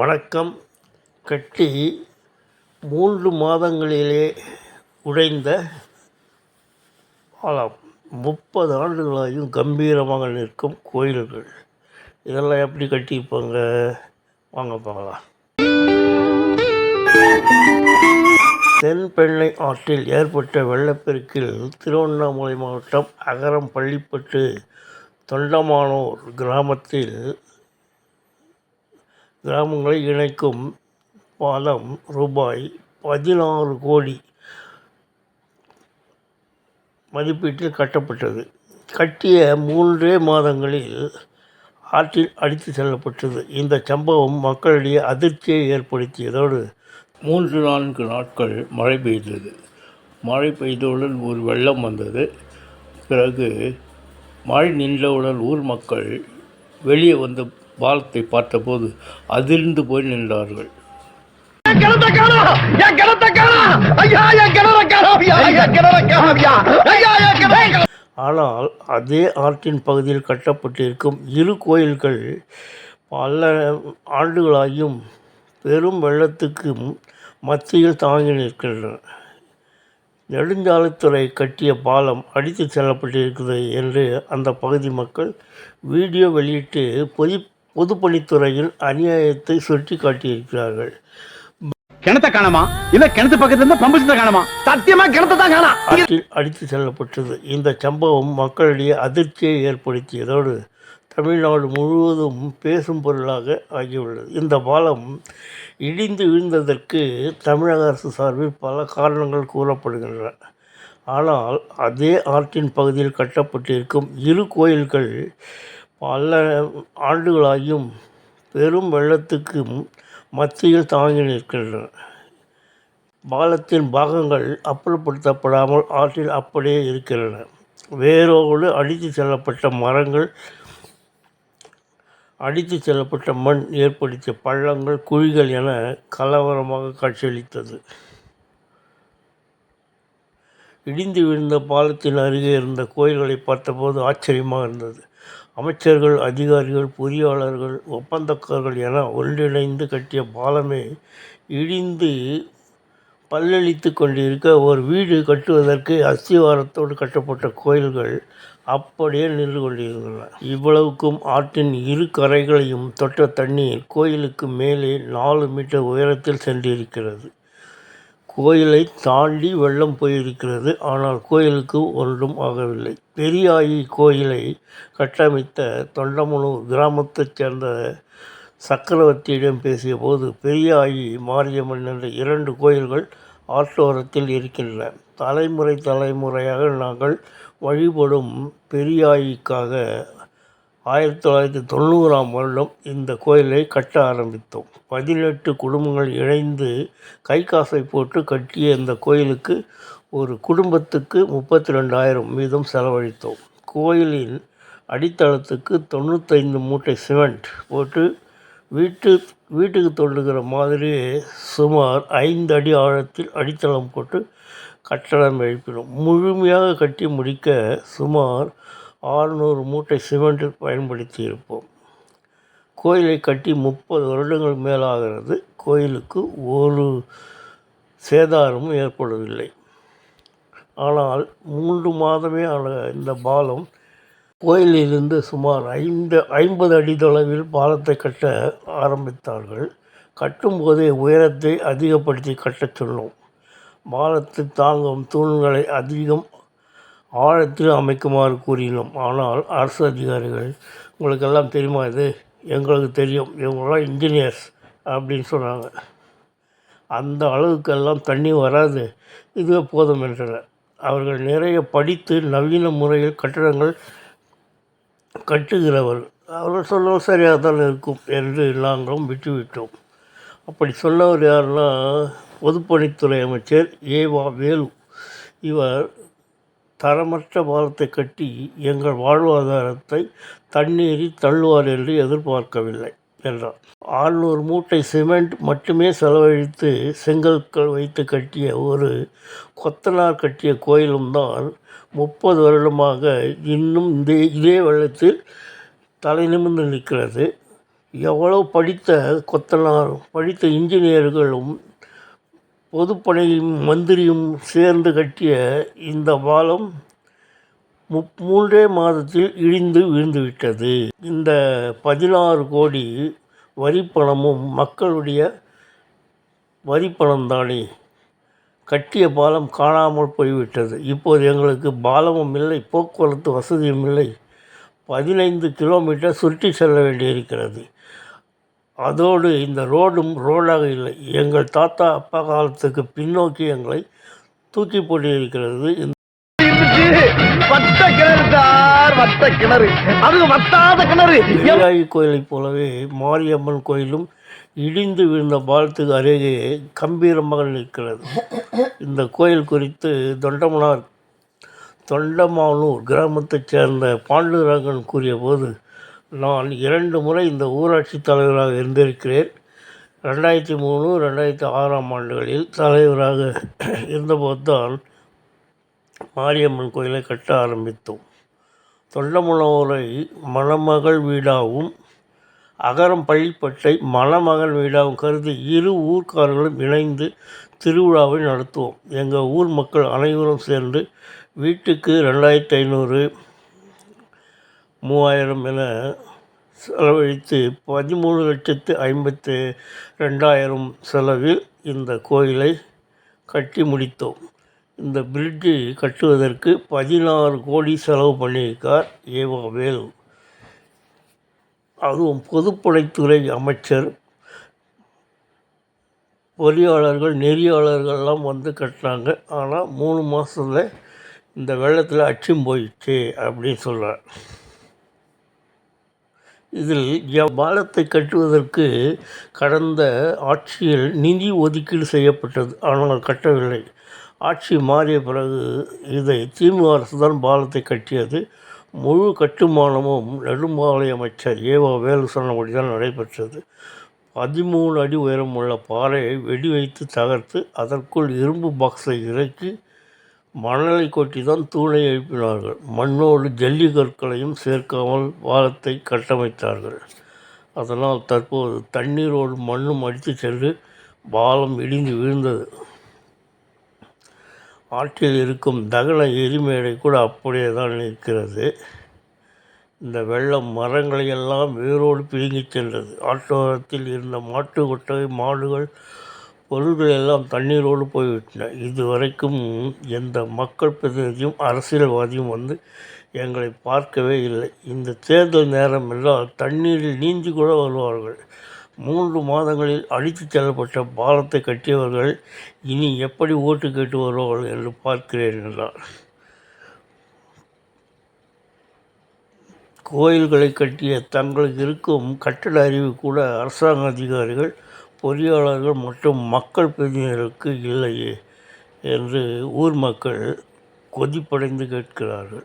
வணக்கம். கட்டி மூன்று மாதங்களிலே உடைந்த பாலம் முப்பது ஆண்டுகளாயும் கம்பீரமாக நிற்கும் கோயில்கள். இதெல்லாம் எப்படி கட்டியிருப்பாங்க? வாங்க பார்க்கலாம். தென்பெண்ணை ஆற்றில் ஏற்பட்ட வெள்ளப்பெருக்கில் திருவண்ணாமலை மாவட்டம் அகரம் பள்ளிப்பட்டு தொண்டமானூர் கிராமத்தில் கிராமங்களை இணைக்கும் பாலம் ரூபாய் பதினாறு கோடி மதிப்பீட்டில் கட்டப்பட்டது. கட்டிய மூன்றே மாதங்களில் ஆற்றில் அடித்து செல்லப்பட்டது. இந்த சம்பவம் மக்களிடையே அதிர்ச்சியை ஏற்படுத்தியதோடு மூன்று நான்கு நாட்கள் மழை பெய்தது. மழை பெய்தவுடன் ஒரு வெள்ளம் வந்தது. பிறகு மழை நின்றவுடன் ஊர் மக்கள் வெளியே வந்து பாலத்தை பார்த்தபோது அதிர்ந்து போய் நின்றார்கள். ஆனால் அதே ஆற்றின் பகுதியில் கட்டப்பட்டிருக்கும் இரு கோயில்கள் பல ஆண்டுகளாயும் பெரும் வெள்ளத்துக்கும் மத்தியில் தாங்கி நிற்கின்றன. நெடுஞ்சாலைத்துறை கட்டிய பாலம் அடித்து செல்லப்பட்டிருக்கிறது என்று அந்த பகுதி மக்கள் வீடியோ வெளியிட்டு பொது பொதுப்பணித்துறையின் அநியாயத்தை சுட்டி காட்டியிருக்கிறார்கள் கிணத்த காணமா? இல்ல கிணத்து பக்கத்துல இருந்து பம்பு காணமா? சத்தியமா கிணத்த தான் காணா ஆற்றில் அடித்து செல்லப்பட்டது. இந்த சம்பவம் மக்களிடையே அதிர்ச்சியை ஏற்படுத்தியதோடு தமிழ்நாடு முழுவதும் பேசும் பொருளாக ஆகியுள்ளது. இந்த பாலம் இடிந்து விழுந்ததற்கு தமிழக அரசு சார்பில் பல காரணங்கள் கூறப்படுகின்றன. ஆனால் அதே ஆற்றின் பகுதியில் கட்டப்பட்டிருக்கும் இரு கோயில்கள் பல ஆண்டுகளாயும் பெரும் வெள்ளத்துக்கும் மத்தியில் தாங்கி நிற்கின்றன. பாலத்தின் பாகங்கள் அப்புறப்படுத்தப்படாமல் ஆற்றில் அப்படியே இருக்கின்றன. வேரோடு அடித்து செல்லப்பட்ட மரங்கள் அடித்து செல்லப்பட்ட மண் ஏற்படுத்திய பள்ளங்கள் குழிகள் என கலவரமாக காட்சியளித்தது. இடிந்து விழுந்த பாலத்தின் அருகே இருந்த கோயில்களை பார்த்தபோது ஆச்சரியமாக இருந்தது. அமைச்சர்கள் அதிகாரிகள் பொறியாளர்கள் ஒப்பந்தக்காரர்கள் என ஒன்றிணைந்து கட்டிய பாலமே இடிந்து பல்லளித்து கொண்டிருக்க ஒரு வீடு கட்டுவதற்கு அஸ்திவாரத்தோடு கட்டப்பட்ட கோயில்கள் அப்படியே நின்று கொண்டிருந்தன. இவ்வளவுக்கும் ஆற்றின் இரு கரைகளையும் தொட்ட தண்ணீர் கோயிலுக்கு மேலே நாலு மீட்டர் உயரத்தில் சென்றிருக்கிறது. கோயிலை தாண்டி வெள்ளம் போயிருக்கிறது. ஆனால் கோயிலுக்கு ஒன்றும் ஆகவில்லை. பெரியாயி கோயிலை கட்டமைத்த தொண்டமனூர் கிராமத்தைச் சேர்ந்த சக்கரவர்த்தியிடம் பேசிய போது பெரியாயி மாரியம்மன் என்ற இரண்டு கோயில்கள் ஆற்றோரத்தில் இருக்கின்றன. தலைமுறை தலைமுறையாக நாங்கள் வழிபடும் பெரியாயிக்காக ஆயிரத்தி தொள்ளாயிரத்தி தொண்ணூறாம் வருடம் இந்த கோயிலை கட்ட ஆரம்பித்தோம். பதினெட்டு குடும்பங்கள் இணைந்து கை காசை போட்டு கட்டிய இந்த கோயிலுக்கு ஒரு குடும்பத்துக்கு முப்பத்தி ரெண்டாயிரம் வீதம் செலவழித்தோம். கோயிலின் அடித்தளத்துக்கு தொண்ணூத்தைந்து மூட்டை சிமெண்ட் போட்டு வீட்டு வீட்டுக்கு தொண்டுகிற மாதிரியே சுமார் ஐந்து அடி ஆழத்தில் அடித்தளம் போட்டு கட்டடம் எழுப்பினோம். முழுமையாக கட்டி முடிக்க சுமார் ஆறுநூறு மூட்டை சிமெண்ட் பயன்படுத்தி இருப்போம் கோயிலை கட்டி முப்பது வருடங்கள் மேலாகிறது. கோயிலுக்கு ஒரு சேதாரமும் ஏற்படவில்லை. ஆனால் மூன்று மாதமே ஆன இந்த பாலம் கோயிலிலிருந்து சுமார் ஐந்து ஐம்பது அடி தொலைவில் பாலத்தை கட்ட ஆரம்பித்தார்கள். கட்டும்போதே உயரத்தை அதிகப்படுத்தி கட்டச் சொன்னோம். பாலத்தை தாங்கும் தூண்களை அதிகம் ஆழத்தில் அமைக்குமாறு கூறினோம். ஆனால் அரசு அதிகாரிகள் உங்களுக்கெல்லாம் தெரியுமா இது? எங்களுக்கு தெரியும். இவங்களாம் இன்ஜினியர்ஸ் அப்படின்னு சொன்னாங்க. அந்த அளவுக்கெல்லாம் தண்ணி வராது. இதுவே போதும் என்றனர். அவர்கள் நிறைய படித்து நவீன முறையில் கட்டடங்கள் கட்டுகிறவர். அவர்கள் சொல்லவும் சரியாக தான் இருக்கும் என்று நாங்களும் விட்டுவிட்டோம். அப்படி சொன்னவர் யாருன்னா பொதுப்பணித்துறை அமைச்சர் ஏவா வேலு. இவர் தரமற்ற பாலத்தை கட்டி எங்கள் வாழ்வாதாரத்தை தண்ணீரில் தள்ளுவார் என்று எதிர்பார்க்கவில்லை என்றார். ஆறுநூறு மூட்டை சிமெண்ட் மட்டுமே செலவழித்து செங்கற்கள் வைத்து கட்டிய ஒரு கொத்தனார் கட்டிய கோயிலும் தான் முப்பது வருடமாக இன்னும் இந்த இதே வெள்ளத்தில் தலை நிமிர்ந்து நிற்கிறது. எவ்வளோ படித்த கொத்தனார் படித்த இன்ஜினியர்களும் பொதுப்பணியும் மந்திரியும் சேர்ந்து கட்டிய இந்த பாலம் முப் மூன்றே மாதத்தில் இடிந்து விழுந்துவிட்டது. இந்த பதினாறு கோடி வரிப்பணமும் மக்களுடைய வரிப்பணம்தானே? கட்டிய பாலம் காணாமல் போய்விட்டது. இப்போது எங்களுக்கு பாலமும் இல்லை போக்குவரத்து வசதியும் இல்லை. பதினைந்து கிலோமீட்டர் சுற்றி செல்ல வேண்டியிருக்கிறது. அதோடு இந்த ரோடும் ரோடாக இல்லை. எங்கள் தாத்தா அப்பா காலத்துக்கு பின்னோக்கி எங்களை தூக்கி போட்டிருக்கிறது. இந்த வட்ட கிணறு சார் வட்ட கிணறு. அது வட்டாத கிணறு. பெரியாயி கோயிலைப் போலவே மாரியம்மன் கோயிலும் இடிந்து விழுந்த பாலத்துக்கு அருகே கம்பீரமாக நிற்கிறது. இந்த கோயில் குறித்து தொண்டமனார் தொண்டமானூர் கிராமத்தைச் சேர்ந்த பாண்டுரங்கன் கூறியபோது நான் இரண்டு முறை இந்த ஊராட்சி தலைவராக இருந்திருக்கிறேன். ரெண்டாயிரத்தி மூணு ரெண்டாயிரத்தி ஆறாம் ஆண்டுகளில் தலைவராக இருந்தபோது தான் மாரியம்மன் கோயிலை கட்ட ஆரம்பித்தோம். தொண்டமுனவரை மணமகள் வீடாகவும் அகரம் பள்ளிப்பட்டை மணமகள் வீடாகவும் கருதி இரு ஊர்க்காரர்களும் இணைந்து திருவிழாவை நடத்துவோம். எங்கள் ஊர் மக்கள் அனைவரும் சேர்ந்து வீட்டுக்கு ரெண்டாயிரத்தி ஐநூறு மூவாயிரம் என செலவழித்து பதிமூணு லட்சத்து ஐம்பத்து ரெண்டாயிரம் செலவில் இந்த கோயிலை கட்டி முடித்தோம். இந்த பிரிட்ஜு கட்டுவதற்கு பதினாறு கோடி செலவு பண்ணியிருக்கார் ஏவா வேலு. அதுவும் பொதுப்படைத்துறை அமைச்சர் பொறியாளர்கள் நெறியாளர்கள்லாம் வந்து கட்டினாங்க. ஆனால் மூணு மாதத்தில் இந்த வெள்ளத்தில் அச்சும் போயிடுச்சு அப்படின்னு சொல்கிறார் இதில் எ- பாலத்தை கட்டுவதற்கு கடந்த ஆட்சியில் நிதி ஒதுக்கீடு செய்யப்பட்டது ஆனால் கட்டவில்லை. ஆட்சி மாறிய பிறகு இதை திமுக அரசு தான் பாலத்தை கட்டியது. முழு கட்டுமானமும் நெடும்பாலை அமைச்சர் ஏவா வேலு சொன்னபடி தான் நடைபெற்றது. பதிமூணு அடி உயரம் உள்ள பாறையை வெடி வைத்து தகர்த்து அதற்குள் இரும்பு பாக்ஸை இறக்கி மணலை கொட்டி தான் தூணை எழுப்பினார்கள். மண்ணோடு ஜல்லி கற்களையும் சேர்க்காமல் பாலத்தை கட்டமைத்தார்கள். அதனால் தற்போது தண்ணீரோடு மண்ணும் அடித்து சென்று பாலம் இடிந்து விழுந்தது. ஆற்றில் இருக்கும் தகன எரிமேடை கூட அப்படியே தான் இருக்கிறது. இந்த வெள்ளம் மரங்களை எல்லாம் வேரோடு பிடுங்கிச் சென்றது. ஆற்றோரத்தில் இருந்த மாட்டு கொட்டகை மாடுகள் பொருள்கள் எல்லாம் தண்ணீரோடு போய்விட்டன. இதுவரைக்கும் எந்த மக்கள் பிரதிநிதியும் அரசியல்வாதியும் வந்து எங்களை பார்க்கவே இல்லை. இந்த தேர்தல் நேரம் என்றால் தண்ணீரில் நீந்தி கூட வருவார்கள். மூன்று மாதங்களில் அழித்து செல்லப்பட்ட பாலத்தை கட்டியவர்கள் இனி எப்படி ஓட்டு கேட்டு வருவார்கள் என்று பார்க்கிறேன் என்றார். கோயில்களை கட்டிய தங்களுக்கு இருக்கும் கட்டட அறிவு கூட அரசாங்க அதிகாரிகள் பொறியாளர்கள் மற்றும் மக்கள் பிரதிநிதிகளுக்கு இல்லையே என்று ஊர் மக்கள் கொதிப்படைந்து கேட்கிறார்கள்.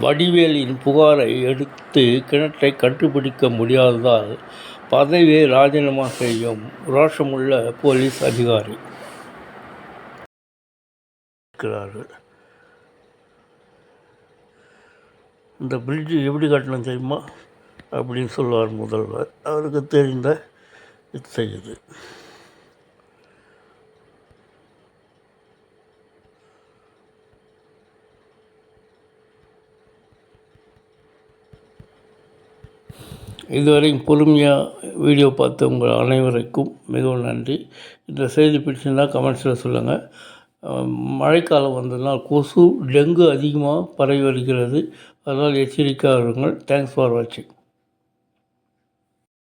வடிவேலின் புகாரை எடுத்து கிணற்றை கண்டுபிடிக்க முடியாததால் பதவியை ராஜினாமா செய்யும் ரோஷமுள்ள போலீஸ் அதிகாரி இருக்கிறார்கள் இந்த பிரிட்ஜு எப்படி கட்டணும் தெரியுமா? அப்படின்னு சொல்லுவார் முதல்வர். அவருக்கு தெரிந்த செய்யுது. இது இதுவரையும் பொறுமையாக வீடியோ பார்த்த உங்கள் அனைவருக்கும் மிகவும் நன்றி. இந்த செய்தி பிடிச்சிருந்தால் கமெண்ட்ஸில் சொல்லுங்கள் மழைக்காலம் வந்ததுனால் கொசு டெங்கு அதிகமாக பரவி வருகிறது. அதனால் எச்சரிக்கையாக இருங்கள். தேங்க்ஸ் ஃபார் வாட்சிங்